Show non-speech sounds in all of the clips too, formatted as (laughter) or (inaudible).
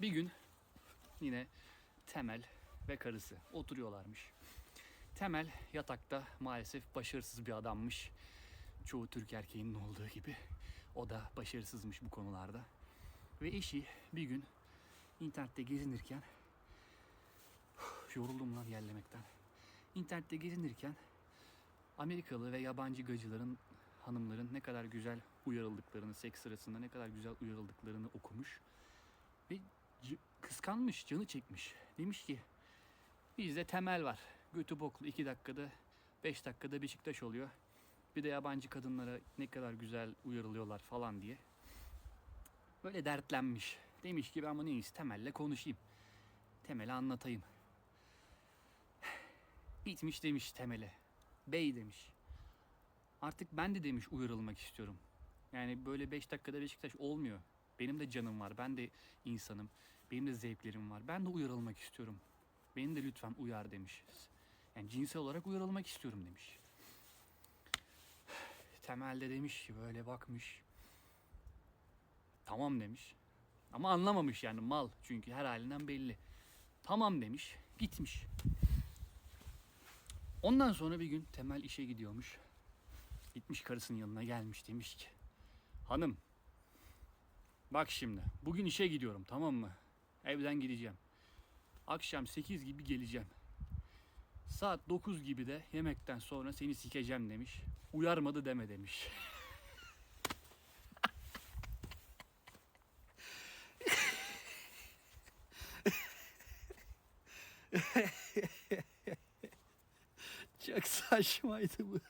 Bir gün yine Temel ve karısı oturuyorlarmış. Temel yatakta maalesef başarısız bir adammış. Çoğu Türk erkeğinin olduğu gibi. O da başarısızmış bu konularda. Ve eşi bir gün internette gezinirken (sighs) yoruldum lan yerlemekten. İnternette gezinirken Amerikalı ve yabancı gacıların hanımların ne kadar güzel uyarıldıklarını, seks sırasında ne kadar güzel uyarıldıklarını okumuş. Ve kıskanmış, canı çekmiş. Demiş ki bizde temel var. Götü boklu 2 dakikada 5 dakikada Beşiktaş oluyor. Bir de yabancı kadınlara ne kadar güzel uyarılıyorlar falan diye. Böyle dertlenmiş. Demiş ki ben bunu en iyisi Temel'le konuşayım. Temel'e anlatayım. Bitmiş demiş Temel'e. Bey demiş. Artık ben de demiş uyarılmak istiyorum. Yani böyle 5 dakikada Beşiktaş olmuyor. Benim de canım var. Ben de insanım. Benim de zevklerim var. Ben de uyarılmak istiyorum. Beni de lütfen uyar demiş. Yani cinsel olarak uyarılmak istiyorum demiş. (sighs) Temelde demiş ki böyle bakmış. Tamam demiş. Ama anlamamış yani mal. Çünkü her halinden belli. Tamam demiş. Gitmiş. Ondan sonra bir gün Temel işe gidiyormuş. Gitmiş karısının yanına gelmiş demiş ki. Hanım bak şimdi bugün işe gidiyorum tamam mı? Evden gideceğim. Akşam 8 gibi geleceğim. Saat 9 gibi de yemekten sonra seni sikeceğim demiş. Uyarmadı deme demiş. Çok saçmaydı bu.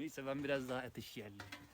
Neyse ben biraz daha ateş yerliyim.